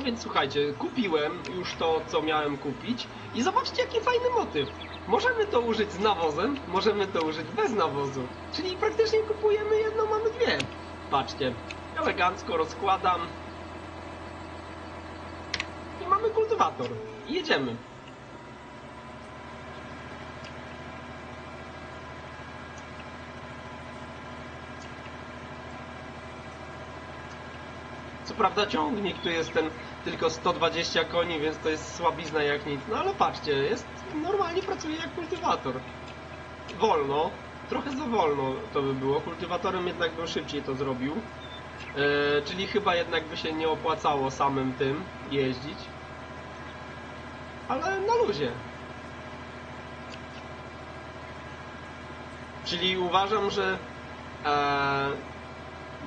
No więc słuchajcie, kupiłem już to, co miałem kupić i zobaczcie, jaki fajny motyw. Możemy to użyć z nawozem, możemy to użyć bez nawozu. Czyli praktycznie kupujemy jedno, mamy dwie. Patrzcie, elegancko rozkładam. I mamy kultywator. I jedziemy. Co prawda ciągnik tu jest ten tylko 120 koni, więc to jest słabizna jak nic. No ale patrzcie, jest normalnie pracuje jak kultywator. Wolno, trochę za wolno to by było. Kultywatorem jednak bym szybciej to zrobił. E, czyli chyba jednak by się nie opłacało samym tym jeździć. Ale na luzie. Czyli uważam, że e,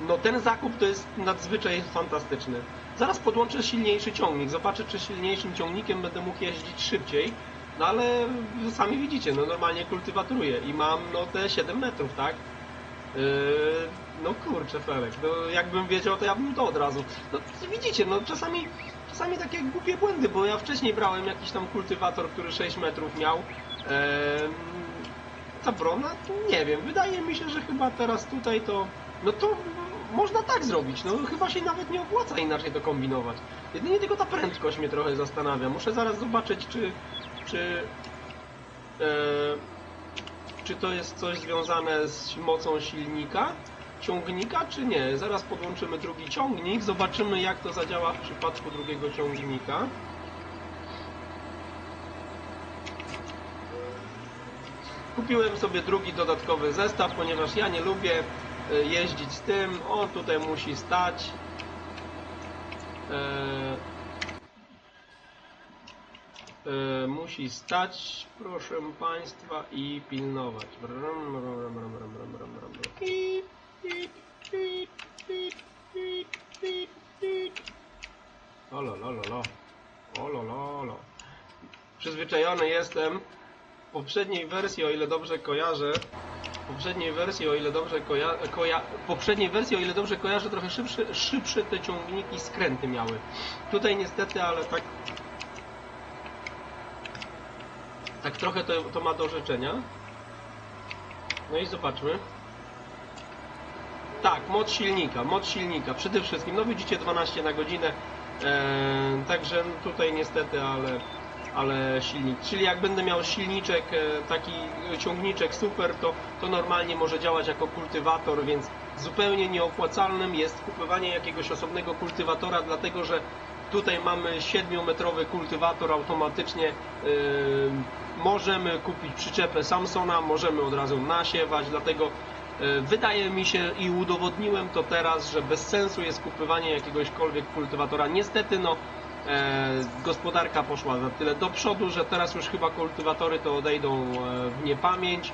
no ten zakup to jest nadzwyczaj fantastyczny. Zaraz podłączę silniejszy ciągnik, zobaczę czy silniejszym ciągnikiem będę mógł jeździć szybciej. No ale sami widzicie, no normalnie kultywaturuję i mam no te 7 metrów, tak? Yy, no kurczę Felek, no jakbym wiedział to ja bym to od razu. No widzicie, no czasami, czasami takie głupie błędy, bo ja wcześniej brałem jakiś tam kultywator, który 6 metrów miał. Eee, ta brona? Nie wiem, wydaje mi się, że chyba teraz tutaj to... No to można tak zrobić, no chyba się nawet nie opłaca inaczej to kombinować. Jedynie tylko ta prędkość mnie trochę zastanawia. Muszę zaraz zobaczyć, czy... czy... E, czy to jest coś związane z mocą silnika, ciągnika, czy nie. Zaraz podłączymy drugi ciągnik, zobaczymy jak to zadziała w przypadku drugiego ciągnika. Kupiłem sobie drugi dodatkowy zestaw, ponieważ ja nie lubię jeździć z tym. On tutaj musi stać. E, e, musi stać, proszę Państwa, i pilnować. Brum, brum, brum, brum, brum, brum, brum, brum. Pip, pip, pip, pip, pip, pip, pip. O lo, lo, lo, lo. O lo, lo, lo. Przyzwyczajony jestem w poprzedniej wersji, o ile dobrze kojarzę, poprzedniej wersji, o ile dobrze koja, koja, poprzedniej wersji, o ile dobrze kojarzę, trochę szybsze, szybsze te ciągniki skręty miały. Tutaj niestety, ale tak tak trochę to, to ma do życzenia. No i zobaczmy. Tak, moc silnika, moc silnika, przede wszystkim, no widzicie 12 na godzinę, e, także tutaj niestety, ale, ale silnik, czyli jak będę miał silniczek, e, taki ciągniczek super, to, to normalnie może działać jako kultywator, więc zupełnie nieopłacalnym jest kupowanie jakiegoś osobnego kultywatora, dlatego że tutaj mamy 7-metrowy kultywator automatycznie, yy, możemy kupić przyczepę Samsona, możemy od razu nasiewać, dlatego wydaje mi się i udowodniłem to teraz, że bez sensu jest kupywanie jakiegośkolwiek kultywatora. Niestety no e, gospodarka poszła za tyle do przodu, że teraz już chyba kultywatory to odejdą e, w niepamięć,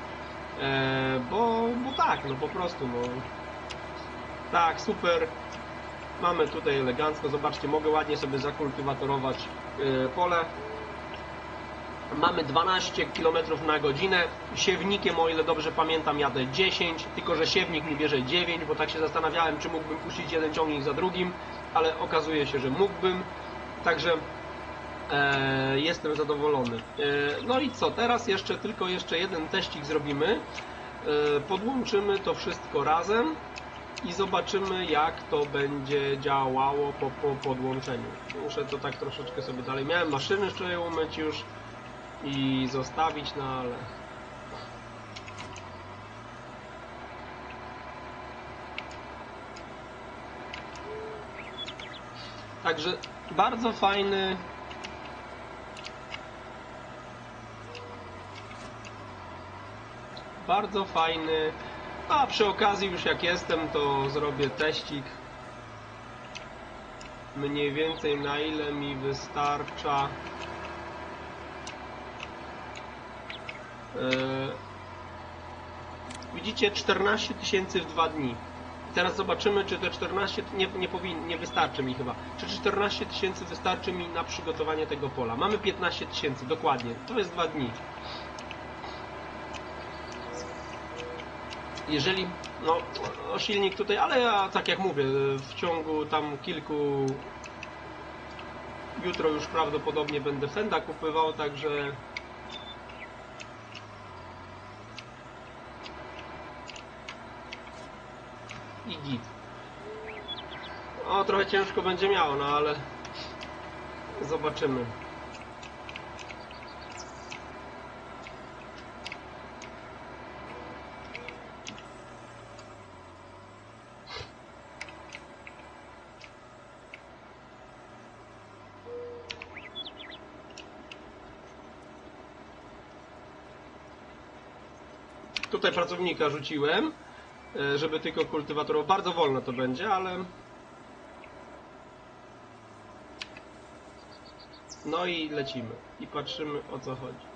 e, bo, bo tak, no po prostu no tak, super. Mamy tutaj elegancko, zobaczcie, mogę ładnie sobie zakultywatorować e, pole. Mamy 12 km na godzinę. Siewnikiem, o ile dobrze pamiętam, jadę 10, tylko że siewnik mi bierze 9, bo tak się zastanawiałem, czy mógłbym puścić jeden ciągnik za drugim, ale okazuje się, że mógłbym. Także e, jestem zadowolony. E, no i co, teraz jeszcze tylko jeszcze jeden teścik zrobimy. E, podłączymy to wszystko razem i zobaczymy jak to będzie działało po, po podłączeniu. Muszę to tak troszeczkę sobie dalej. Miałem maszyny wczoraj umyć już i zostawić, no ale... Także bardzo fajny bardzo fajny a przy okazji już jak jestem, to zrobię teścik. Mniej więcej na ile mi wystarcza. Yy, widzicie 14 tysięcy w dwa dni. Teraz zobaczymy, czy te 14 nie, nie, powin, nie wystarczy mi chyba. Czy 14 tysięcy wystarczy mi na przygotowanie tego pola? Mamy 15 tysięcy, dokładnie. To jest dwa dni. jeżeli, no, silnik tutaj, ale ja tak jak mówię, w ciągu tam kilku, Jutro już prawdopodobnie będę Fenda kupywał, także i git. O, trochę ciężko będzie miało, no ale zobaczymy. Tutaj pracownika rzuciłem, żeby tylko kultywatorów. Bardzo wolno to będzie, ale. No i lecimy. I patrzymy o co chodzi.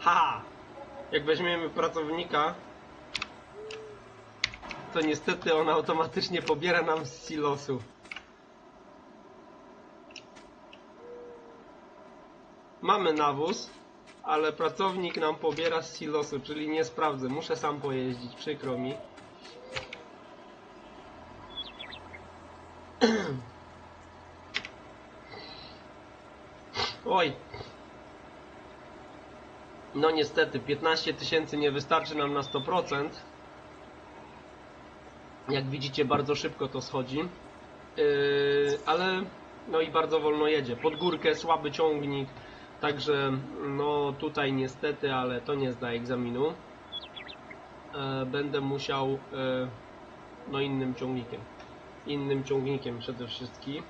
Ha! Jak weźmiemy pracownika, to niestety on automatycznie pobiera nam z silosu. Mamy nawóz, ale pracownik nam pobiera z silosu, czyli nie sprawdzę. Muszę sam pojeździć, przykro mi. Oj. No niestety, 15 tysięcy nie wystarczy nam na 100%. Jak widzicie, bardzo szybko to schodzi. Yy, ale no i bardzo wolno jedzie. Pod górkę, słaby ciągnik. Także no tutaj niestety, ale to nie zda egzaminu. E, będę musiał e, no innym ciągnikiem. Innym ciągnikiem przede wszystkim.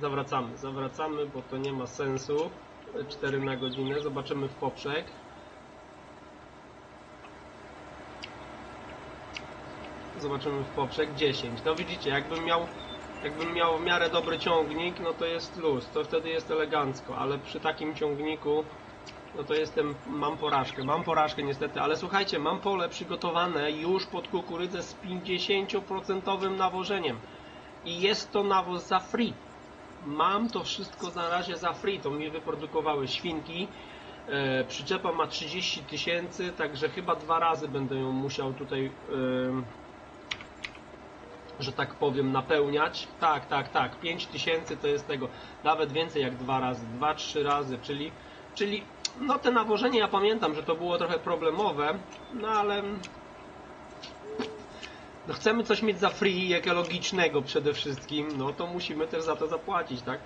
Zawracamy, zawracamy, bo to nie ma sensu. 4 na godzinę. Zobaczymy w poprzek. Zobaczymy w poprzek 10. No widzicie, jakbym miał jakbym miał w miarę dobry ciągnik, no to jest luz, to wtedy jest elegancko, ale przy takim ciągniku no to jestem, mam porażkę, mam porażkę niestety, ale słuchajcie, mam pole przygotowane już pod kukurydzę z 50% nawożeniem i jest to nawóz za free. Mam to wszystko na razie za free, to mi wyprodukowały świnki. E, przyczepa ma 30 tysięcy, także chyba dwa razy będę ją musiał tutaj, e, że tak powiem, napełniać. Tak, tak, tak, 5 tysięcy to jest tego, nawet więcej jak dwa razy, dwa, trzy razy, czyli, czyli no te nawożenie ja pamiętam, że to było trochę problemowe, no ale no chcemy coś mieć za free, ekologicznego przede wszystkim, no to musimy też za to zapłacić, tak?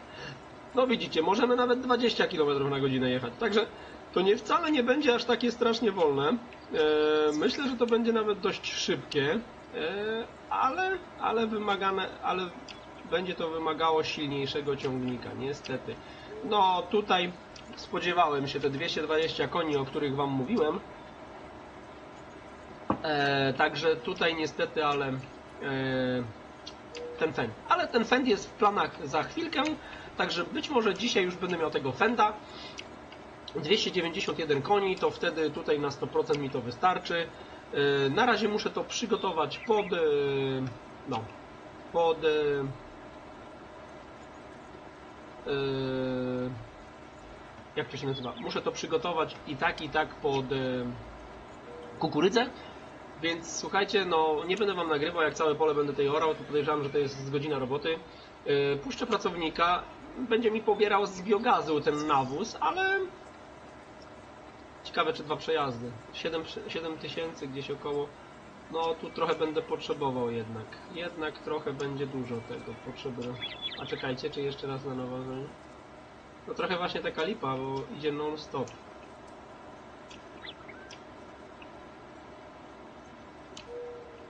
No widzicie, możemy nawet 20 km na godzinę jechać, także to nie wcale nie będzie aż takie strasznie wolne. E, myślę, że to będzie nawet dość szybkie, ale, ale wymagane, ale będzie to wymagało silniejszego ciągnika, niestety. No tutaj spodziewałem się te 220 koni, o których Wam mówiłem, E, także tutaj niestety, ale e, ten fend. Ale ten fend jest w planach za chwilkę, także być może dzisiaj już będę miał tego fenda. 291 koni, to wtedy tutaj na 100% mi to wystarczy. E, na razie muszę to przygotować pod, e, no, pod, e, jak to się nazywa? Muszę to przygotować i tak, i tak pod kukurydzę. Więc słuchajcie, no nie będę wam nagrywał, jak całe pole będę tej orał, to podejrzewam, że to jest z godzina roboty. Puszczę pracownika, będzie mi pobierał z biogazu ten nawóz, ale ciekawe czy dwa przejazdy. 7, 7 tysięcy gdzieś około. No tu trochę będę potrzebował jednak. Jednak trochę będzie dużo tego potrzeby. A czekajcie, czy jeszcze raz na nowo? No trochę właśnie taka lipa, bo idzie non stop.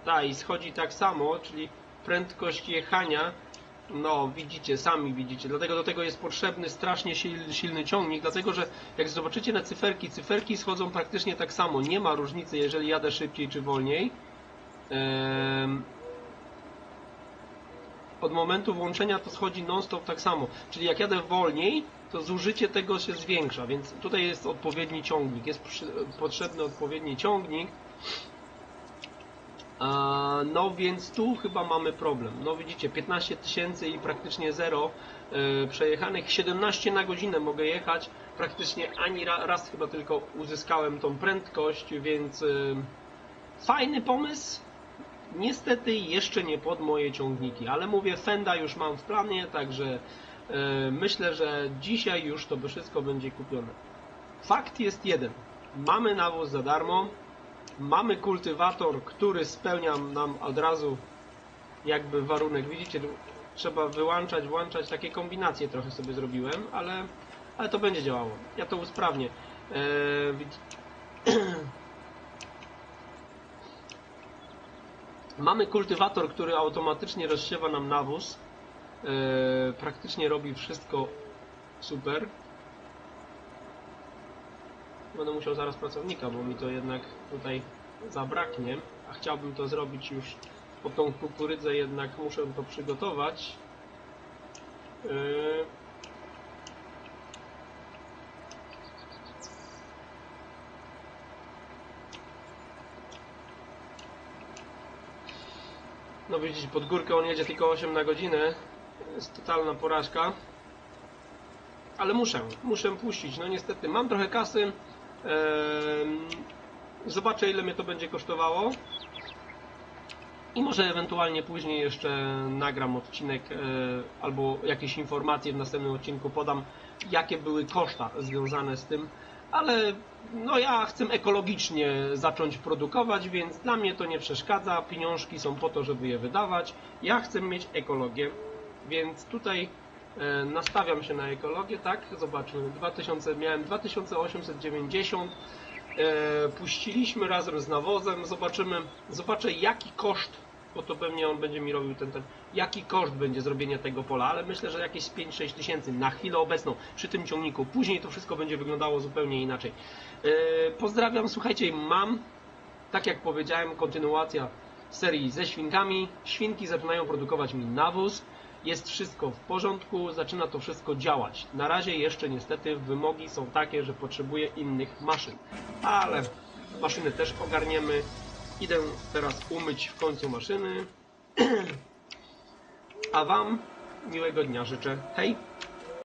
Ta i schodzi tak samo, czyli prędkość jechania, no widzicie, sami widzicie, dlatego do tego jest potrzebny strasznie sil- silny ciągnik, dlatego że jak zobaczycie na cyferki, cyferki schodzą praktycznie tak samo, nie ma różnicy jeżeli jadę szybciej czy wolniej. Ehm, od momentu włączenia to schodzi non-stop tak samo, czyli jak jadę wolniej, to zużycie tego się zwiększa, więc tutaj jest odpowiedni ciągnik, jest potrzebny odpowiedni ciągnik. No więc tu chyba mamy problem. No widzicie, 15 tysięcy i praktycznie zero e, przejechanych. 17 na godzinę mogę jechać, praktycznie ani ra, raz chyba tylko uzyskałem tą prędkość, więc y, fajny pomysł. Niestety jeszcze nie pod moje ciągniki, ale mówię, Fenda już mam w planie, także y, myślę, że dzisiaj już to wszystko będzie kupione. Fakt jest jeden. Mamy nawóz za darmo, mamy kultywator, który spełnia nam od razu jakby warunek. Widzicie, trzeba wyłączać, włączać, takie kombinacje trochę sobie zrobiłem, ale, ale to będzie działało. Ja to usprawnię. Eee, Mamy kultywator, który automatycznie rozsiewa nam nawóz. Eee, praktycznie robi wszystko super. Będę musiał zaraz pracownika, bo mi to jednak tutaj zabraknie, a chciałbym to zrobić już po tą kukurydzę jednak muszę to przygotować. Yy. No widzicie, pod górkę on jedzie tylko 8 na godzinę. Jest totalna porażka. Ale muszę, muszę puścić. No niestety, mam trochę kasy. Zobaczę ile mnie to będzie kosztowało. I może ewentualnie później jeszcze nagram odcinek e, albo jakieś informacje w następnym odcinku podam, jakie były koszta związane z tym, ale no ja chcę ekologicznie zacząć produkować, więc dla mnie to nie przeszkadza. Pieniążki są po to, żeby je wydawać. Ja chcę mieć ekologię, więc tutaj nastawiam się na ekologię, tak? Zobaczmy, 2000, miałem 2890 e, puściliśmy razem z nawozem, zobaczymy, zobaczę jaki koszt, bo to pewnie on będzie mi robił ten, ten, jaki koszt będzie zrobienia tego pola, ale myślę, że jakieś 5-6 tysięcy na chwilę obecną przy tym ciągniku, później to wszystko będzie wyglądało zupełnie inaczej. E, pozdrawiam, słuchajcie, mam, tak jak powiedziałem, kontynuacja serii ze świnkami, świnki zaczynają produkować mi nawóz, jest wszystko w porządku, zaczyna to wszystko działać. Na razie jeszcze niestety wymogi są takie, że potrzebuję innych maszyn, ale maszyny też ogarniemy. Idę teraz umyć w końcu maszyny. A Wam miłego dnia życzę. Hej!